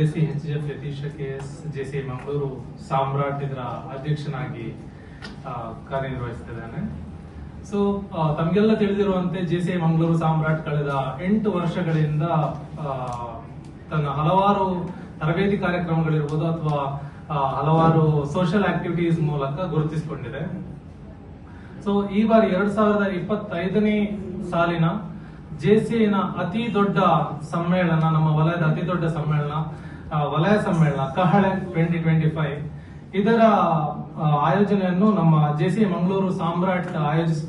J C H F Yathish K S J C Mangaluru Samrat ಇದರ ಅಧ್ಯಕ್ಷನಾಗಿ ಕಾರ್ಯನಿರ್ವಹಿಸ್ತಿದ್ದಾನೆ so ತಮಗೆಲ್ಲ ತಿಳಿದಿರುವಂತೆ ಜೆ ಸಿ ಮಂಗಳೂರು ಸಾಮ್ರಾಟ್ ಕಳೆದ ಎಂಟು ವರ್ಷಗಳಿಂದ ತನ್ನ ಹಲವಾರು ತರಬೇತಿ ಕಾರ್ಯಕ್ರಮಗಳಿರ್ಬೋದು ಅಥವಾ ಹಲವಾರು ಸೋಷಿಯಲ್ ಆಕ್ಟಿವಿಟೀಸ್ ಮೂಲಕ ಗುರುತಿಸಿಕೊಂಡಿದೆ. ಸೊ ಈ ಬಾರಿ ಎರಡ್ ಸಾವಿರದ ಇಪ್ಪತ್ತೈದನೇ ಸಾಲಿನ ಜೆಸಿಐನ ಅತಿ ದೊಡ್ಡ ಸಮ್ಮೇಳನ, ನಮ್ಮ ವಲಯದ ಅತಿ ದೊಡ್ಡ ಸಮ್ಮೇಳನ ವಲಯ ಸಮ್ಮೇಳನ ಕಹಳೆ ಟ್ವೆಂಟಿ ಟ್ವೆಂಟಿ ಫೈವ್ ಇದರ ಆಯೋಜನೆಯನ್ನು ನಮ್ಮ ಜೆಸಿ ಮಂಗಳೂರು ಸಾಮ್ರಾಟ್ ಆಯೋಜಿಸ್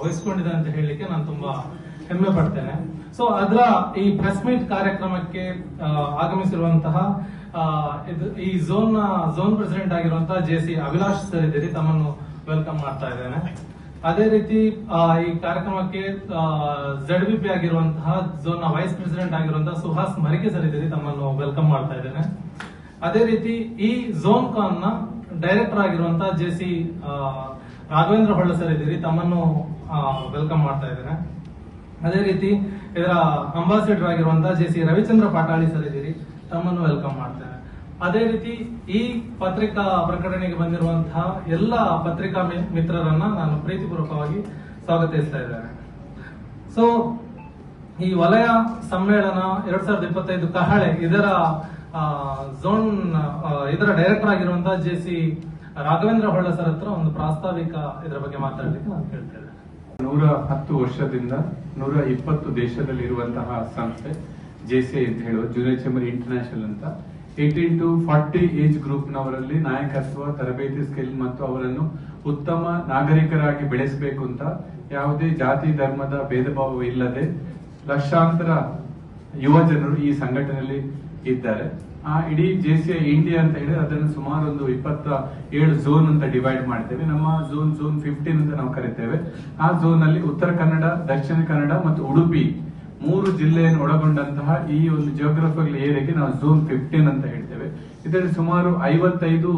ವಹಿಸ್ಕೊಂಡಿದೆ ಅಂತ ಹೇಳಲಿಕ್ಕೆ ನಾನು ತುಂಬಾ ಹೆಮ್ಮೆ ಪಡ್ತೇನೆ. ಸೊ ಅದರ ಈ ಪ್ರೆಸ್ ಮೀಟ್ ಕಾರ್ಯಕ್ರಮಕ್ಕೆ ಆಗಮಿಸಿರುವಂತಹ ಈ ಝೋನ್ ಝೋನ್ ಪ್ರೆಸಿಡೆಂಟ್ ಆಗಿರುವಂತಹ ಜೆ ಸಿ ಅಭಿಲಾಷ್ ಸರ್ ಇದ್ದೀರಿ, ತಮ್ಮನ್ನು ವೆಲ್ಕಮ್ ಮಾಡ್ತಾ ಇದ್ದೇನೆ. ಅದೇ ರೀತಿ ಈ ಕಾರ್ಯಕ್ರಮಕ್ಕೆ ಝಡ್ ಬಿ ಪಿ ಆಗಿರುವಂತಹ ಝೋನ್ ವೈಸ್ ಪ್ರೆಸಿಡೆಂಟ್ ಆಗಿರುವಂತಹ ಸುಹಾಸ್ ಮರಿಕೆ ಸರ್ ಇದ್ದೀರಿ, ತಮ್ಮನ್ನು ವೆಲ್ಕಮ್ ಮಾಡ್ತಾ ಇದ್ದೇನೆ. ಅದೇ ರೀತಿ, ಈ ಝೋನ್ ಕಾನ್ನ ಡೈರೆಕ್ಟರ್ ಆಗಿರುವಂತಹ J C Raghavendra Holla sir ಇದ್ದೀರಿ, ತಮ್ಮನ್ನು ವೆಲ್ಕಮ್ ಮಾಡ್ತಾ ಇದ್ದೇನೆ. ಅದೇ ರೀತಿ, ಇದರ ಅಂಬಾಸಿಡರ್ ಆಗಿರುವಂತಹ J C Ravichandra Patali sir ಇದ್ದೀರಿ, ತಮ್ಮನ್ನು ವೆಲ್ಕಮ್ ಮಾಡ್ತೇನೆ. ಅದೇ ರೀತಿ ಈ ಪತ್ರಿಕಾ ಪ್ರಕಟಣೆಗೆ ಬಂದಿರುವಂತಹ ಎಲ್ಲ ಪತ್ರಿಕಾ ಮಿತ್ರರನ್ನ ನಾನು ಪ್ರೀತಿಪೂರ್ವಕವಾಗಿ ಸ್ವಾಗತಿಸ್ತಾ ಇದ್ದೇನೆ. ಸೊ ಈ ವಲಯ ಸಮ್ಮೇಳನ ಎರಡ್ ಸಾವಿರದ ಇಪ್ಪತ್ತೈದು ಕಹಳೆ ಇದರ ಝೋನ್ ಇದರ ಡೈರೆಕ್ಟರ್ ಆಗಿರುವಂತಹ J C Raghavendra Holla sir ಹತ್ರ ಒಂದು ಪ್ರಾಸ್ತಾವಿಕ ಇದರ ಬಗ್ಗೆ ಮಾತಾಡಲಿಕ್ಕೆ ನಾನು ಕೇಳ್ತೇನೆ ನೂರ ಹತ್ತು ವರ್ಷದಿಂದ ನೂರ ಇಪ್ಪತ್ತು ದೇಶದಲ್ಲಿ ಇರುವಂತಹ ಸಂಸ್ಥೆ ಜೆಸಿಐ ಅಂತ ಹೇಳುವ ಜೂನಿಯರ್ ಚೇಂಬರ್ ಇಂಟರ್ನ್ಯಾಷನಲ್ ಅಂತ. ಏಟೀನ್ ಟು ಫಾರ್ಟಿ ಏಜ್ ಗ್ರೂಪ್ನವರಲ್ಲಿ ನಾಯಕತ್ವ, ತರಬೇತಿ ಸ್ಕಿಲ್ ಮತ್ತು ಅವರನ್ನು ಉತ್ತಮ ನಾಗರಿಕರಾಗಿ ಬೆಳೆಸಬೇಕು ಅಂತ ಯಾವುದೇ ಜಾತಿ, ಧರ್ಮದ ಭೇದ ಭಾವ ಇಲ್ಲದೆ ಲಕ್ಷಾಂತರ ಯುವ ಜನರು ಈ ಸಂಘಟನೆಯಲ್ಲಿ ಇದ್ದಾರೆ. ಆ ಇಡೀ ಜೆ ಸಿ ಐ ಇಂಡಿಯಾ ಅಂತ ಹೇಳಿದ್ರೆ ಅದನ್ನು ಸುಮಾರು ಒಂದು ಇಪ್ಪತ್ತ ಏಳು ಝೋನ್ ಅಂತ ಡಿವೈಡ್ ಮಾಡ್ತೇವೆ. ನಮ್ಮ ಝೋನ್ ಝೋನ್ ಫಿಫ್ಟೀನ್ ಅಂತ ನಾವು ಕರಿತೇವೆ. ಆ ಝೋನ್ ಅಲ್ಲಿ ಉತ್ತರ ಕನ್ನಡ, ದಕ್ಷಿಣ ಕನ್ನಡ ಮತ್ತು ಉಡುಪಿ ಮೂರು ಜಿಲ್ಲೆಯನ್ನು ಒಳಗೊಂಡಂತಹ ಈ ಒಂದು ಜಿಯೋಗ್ರಫಿಕಲ್ ಏರಿಯಾಗೆ ನಾವು ಝೋನ್ ಫಿಫ್ಟೀನ್ ಅಂತ ಹೇಳ್ತೇವೆ. ಇದರಲ್ಲಿ ಸುಮಾರು ಐವತ್ತೈದು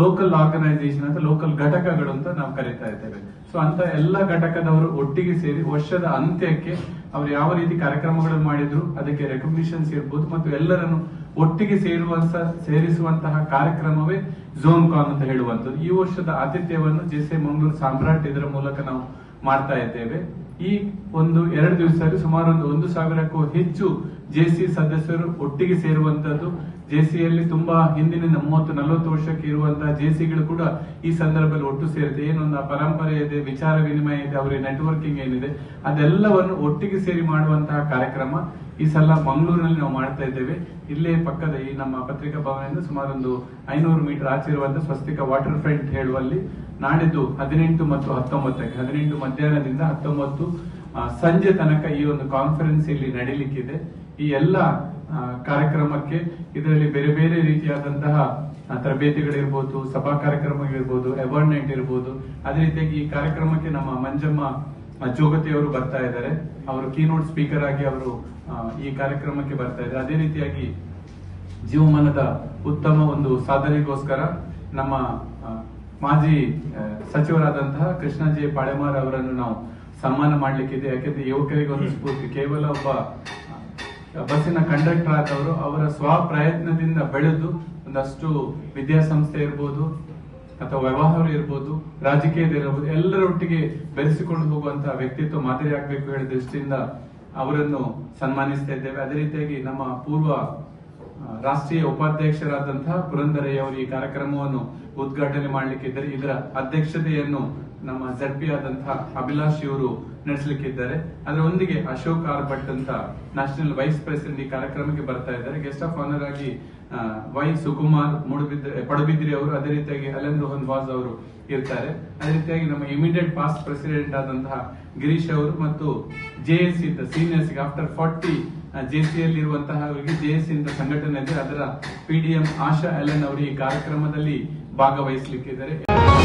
ಲೋಕಲ್ ಆರ್ಗನೈಸೇಷನ್ ಅಂತ ಲೋಕಲ್ ಘಟಕಗಳು ಅಂತ ನಾವು ಕರೀತಾ ಇದ್ದೇವೆ. ಸೊ ಅಂತ ಎಲ್ಲ ಘಟಕದವರು ಒಟ್ಟಿಗೆ ಸೇರಿ ವರ್ಷದ ಅಂತ್ಯಕ್ಕೆ ಅವರು ಯಾವ ರೀತಿ ಕಾರ್ಯಕ್ರಮಗಳನ್ನು ಮಾಡಿದ್ರು, ಅದಕ್ಕೆ ರೆಕಗ್ನಿಷನ್ಸ್ ಇರ್ಬೋದು ಮತ್ತು ಎಲ್ಲರನ್ನು ಒಟ್ಟಿಗೆ ಸೇರುವಂತ ಸೇರಿಸುವಂತಹ ಕಾರ್ಯಕ್ರಮವೇ ಝೋನ್ ಕಾನ್ ಅಂತ ಹೇಳುವಂಥದ್ದು. ಈ ವರ್ಷದ ಆತಿಥ್ಯವನ್ನು ಜೆಸೆ ಮಂಗಳೂರು ಸಾಮ್ರಾಟ್ ಇದರ ಮೂಲಕ ನಾವು ಮಾಡ್ತಾ ಇದ್ದೇವೆ. ಈ ಒಂದು ಎರಡು ದಿವಸದಲ್ಲಿ ಸುಮಾರು ಒಂದು ಒಂದು ಸಾವಿರಕ್ಕೂ ಹೆಚ್ಚು ಜೆಸಿ ಸದಸ್ಯರು ಒಟ್ಟಿಗೆ ಸೇರುವಂತದ್ದು. ಜೆಸಿಯಲ್ಲಿ ತುಂಬಾ ಹಿಂದಿನಿಂದ ಮೂವತ್ತು, ನಲವತ್ತು ವರ್ಷಕ್ಕೆ ಇರುವಂತಹ ಜೆಸಿಗಳು ಕೂಡ ಈ ಸಂದರ್ಭದಲ್ಲಿ ಒಟ್ಟು ಸೇರಿದೆ ಏನೊಂದು ಪರಂಪರೆ ಇದೆ ವಿಚಾರ ವಿನಿಮಯ ಇದೆ ಅವರ ನೆಟ್ವರ್ಕಿಂಗ್ ಏನಿದೆ, ಅದೆಲ್ಲವನ್ನು ಒಟ್ಟಿಗೆ ಸೇರಿ ಮಾಡುವಂತಹ ಕಾರ್ಯಕ್ರಮ ಈ ಸಲ ಮಂಗಳೂರಿನಲ್ಲಿ ನಾವು ಮಾಡ್ತಾ ಇದ್ದೇವೆ. ಇಲ್ಲೇ ಪಕ್ಕದ ಈ ನಮ್ಮ ಪತ್ರಿಕಾ ಭವನದಿಂದ ಸುಮಾರು ಒಂದು ಐನೂರು ಮೀಟರ್ ಆಚೆ ಇರುವಂತಹ ಸ್ವಸ್ತಿಕ ವಾಟರ್ ಫ್ರಂಟ್ ಹೇಳುವಲ್ಲಿ ನಾಡಿದ್ದು ಹದಿನೆಂಟು ಮತ್ತು ಹತ್ತೊಂಬತ್ತಕ್ಕೆ, ಹದಿನೆಂಟು ಮಧ್ಯಾಹ್ನದಿಂದ ಹತ್ತೊಂಬತ್ತು ಸಂಜೆ ತನಕ ಈ ಒಂದು ಕಾನ್ಫರೆನ್ಸ್ ಇಲ್ಲಿ ನಡೀಲಿಕ್ಕಿದೆ. ಈ ಎಲ್ಲ ಕಾರ್ಯಕ್ರಮಕ್ಕೆ ಇದರಲ್ಲಿ ಬೇರೆ ಬೇರೆ ರೀತಿಯಾದಂತಹ ತರಬೇತಿಗಳಿರ್ಬೋದು, ಸಭಾ ಕಾರ್ಯಕ್ರಮಗಳಿರ್ಬೋದು ಅವಾರ್ಡ್ಮೆಂಟ್ ಇರ್ಬೋದು. ಅದೇ ರೀತಿಯಾಗಿ ಈ ಕಾರ್ಯಕ್ರಮಕ್ಕೆ ನಮ್ಮ ಮಂಜಮ್ಮ ಜೋಗತಿ ಅವರು ಬರ್ತಾ ಇದ್ದಾರೆ. ಅವರು ಕೀನೋಟ್ ಸ್ಪೀಕರ್ ಆಗಿ ಅವರು ಈ ಕಾರ್ಯಕ್ರಮಕ್ಕೆ ಬರ್ತಾ ಇದ್ದಾರೆ. ಅದೇ ರೀತಿಯಾಗಿ ಜೀವಮಾನದ ಉತ್ತಮ ಒಂದು ಸಾಧನೆಗೋಸ್ಕರ ನಮ್ಮ ಮಾಜಿ ಸಚಿವರಾದಂತಹ ಕೃಷ್ಣಜಿ ಪಾಳೆಮಾರ್ ಅವರನ್ನು ನಾವು ಸನ್ಮಾನ ಮಾಡ್ಲಿಕ್ಕಿದೆ. ಯಾಕೆಂದ್ರೆ ಯುವಕರಿಗೆ ಒಂದು ಸ್ಫೂರ್ತಿ. ಕೇವಲ ಒಬ್ಬ ಬಸ್ಸಿನ ಕಂಡಕ್ಟರ್ ಆದವರು ಅವರ ಸ್ವಪ್ರಯತ್ನದಿಂದ ಬೆಳೆದು ಒಂದಷ್ಟು ವಿದ್ಯಾಸಂಸ್ಥೆ ಇರ್ಬೋದು ಅಥವಾ ವ್ಯವಹಾರ ಇರ್ಬೋದು ರಾಜಕೀಯದಿರಬಹುದು ಎಲ್ಲರೊಟ್ಟಿಗೆ ಬೆರೆಸಿಕೊಂಡು ಹೋಗುವಂತಹ ವ್ಯಕ್ತಿತ್ವ ಮಾದರಿ ಆಗಬೇಕು ಹೇಳೋ ದೃಷ್ಟಿಯಿಂದ ಅವರನ್ನು ಸನ್ಮಾನಿಸ್ತಾ ಇದ್ದೇವೆ. ಅದೇ ರೀತಿಯಾಗಿ ನಮ್ಮ ಪೂರ್ವ ರಾಷ್ಟ್ರೀಯ ಉಪಾಧ್ಯಕ್ಷರಾದಂತಹ ಪುರಂದರಯ್ಯ ಅವರು ಈ ಕಾರ್ಯಕ್ರಮವನ್ನು ಉದ್ಘಾಟನೆ ಮಾಡಲಿಕ್ಕಿದ್ದಾರೆ. ಇದರ ಅಧ್ಯಕ್ಷತೆಯನ್ನು ನಮ್ಮ ಜಡ್ಪಿ ಆದಂತಹ ಅಭಿಲಾಷ್ ಇವರು ನಡೆಸಲಿಕ್ಕಿದ್ದಾರೆ. ಅದರ ಒಂದಿಗೆ ಅಶೋಕ್ ಆರ್ ಭಟ್ ಅಂತ ನ್ಯಾಷನಲ್ ವೈಸ್ ಪ್ರೆಸಿಡೆಂಟ್ ಈ ಕಾರ್ಯಕ್ರಮಕ್ಕೆ ಬರ್ತಾ ಇದ್ದಾರೆ. ಗೆಸ್ಟ್ ಆಫ್ ಆನರ್ ಆಗಿ ವೈ ಸುಕುಮಾರ್ ಮೂಡುಬಿದ್ರೆ, ಪಡುಬಿದ್ರಿ ಅವರು, ಅದೇ ರೀತಿಯಾಗಿ ಅಲೆನ್ ರೋಹನ್ ವಾಸ್ ಅವರು ಇರ್ತಾರೆ. ಅದೇ ರೀತಿಯಾಗಿ ನಮ್ಮ ಇಮಿಡಿಯೇಟ್ ಪಾಸ್ಟ್ ಪ್ರೆಸಿಡೆಂಟ್ ಆದಂತಹ ಗಿರೀಶ್ ಅವರು ಮತ್ತು ಜೆಎಸ್ ಇದ್ದ ಸೀನಿಯರ್ಸ್ ಆಫ್ಟರ್ ಫಾರ್ಟಿ ಜೆಸಿಯಲ್ಲಿ ಇರುವಂತಹ ಜೆ ಎಸ್ ಇಂದ ಸಂಘಟನೆ ಅದರ ಪಿಡಿಎಂ ಆಶಾ ಎಲೆನ್ ಅವರು ಈ ಕಾರ್ಯಕ್ರಮದಲ್ಲಿ ಭಾಗವಹಿಸಲಿಕ್ಕಿದ್ದಾರೆ.